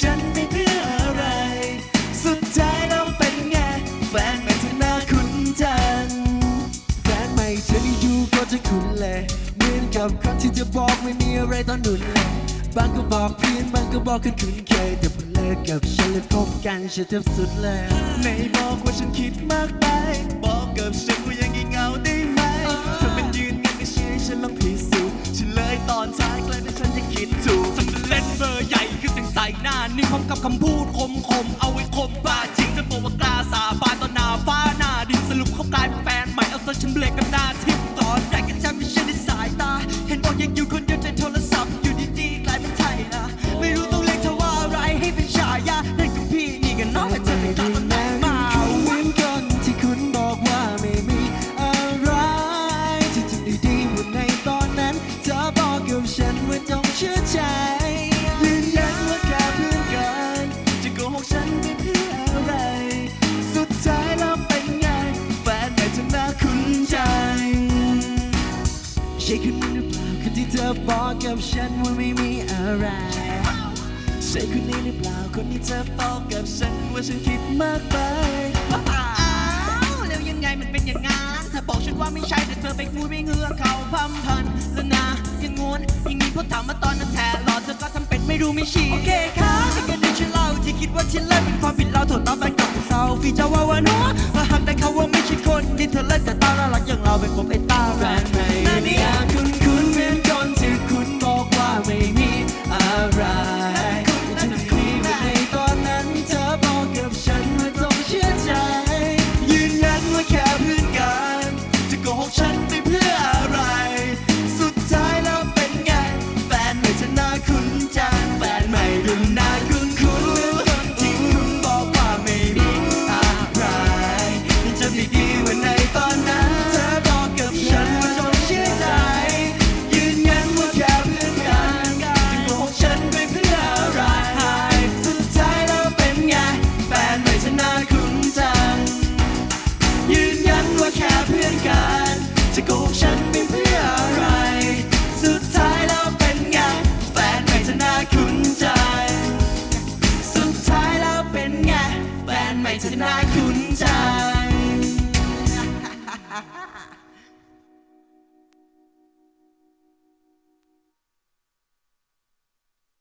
ฉันไปเพื่ออะไร สุดท้ายแล้วเป็นไง แฟนใหม่ที่น่าคุ้นจัง แฟนใหม่เธอนี่ดูก็จะคุ้นเลยเหมือนกับครั้งที่เธอบอกไม่มีอะไรตอนหนุนเลยบางก็บอกเพียนบางก็บอกกันคุ้นเคยแต่พอเลิกกับฉันแล้วคบกันฉันแทบสุดเลยไหนบอกว่าฉันคิดมากไป บอกกับฉันว่ายังงี่เงาได้ มกับคำพูดคมคมเอาไว้คมบ้าจริงจะบอกว่ากล้าสาบานต่อหน้าฟ้าหน้าดินสรุปเขากลายเป็นแฟนใหม่เอาซะฉันเบลกกันหน้าทิพย์ตอนแรกก็จำไม่ใช่ในสายตา เห็นบอกยังอยู่คน สุดท้ายแล้วเป็นไงแฟนใหม่เธอน่าคุ้นใจใช่คนนั้นหรือเปล่าคนที่เธอบอกกับฉันว่าไม่มีอะไรใช่คนนี้หรือเปล่าคนที่เธอบอกกับฉันว่าฉันคิดมากไปอ้าวแล้วยังไงมันเป็นอย่างงั้นเธอบอกฉันว่าไม่ใช่แต่เธอไปงูไปเงือเขาพัมพันแล้วนะยังงวนยังนี้พอถามมาตอนนั้นแทนหลอดเธอก็ทำเป็นไม่รู้ไม่ชี้โอเคค่ะที่กันด้ฉันเล่าที่คิดว่าฉันเล่น จะว่าว่านัวมาหักแต่เขาว่าไม่ใช่คนที่เธอเล่นแต่ตาน่ารักอย่างเราเป็นผมไอ้ตาแฟน จะโกงฉันไปเพื่ออะไร สุดท้ายแล้วเป็นไง แฟนไม่จะน่าคุ้นใจ สุดท้ายแล้วเป็นไง แฟนไม่จะน่าคุ้นใจ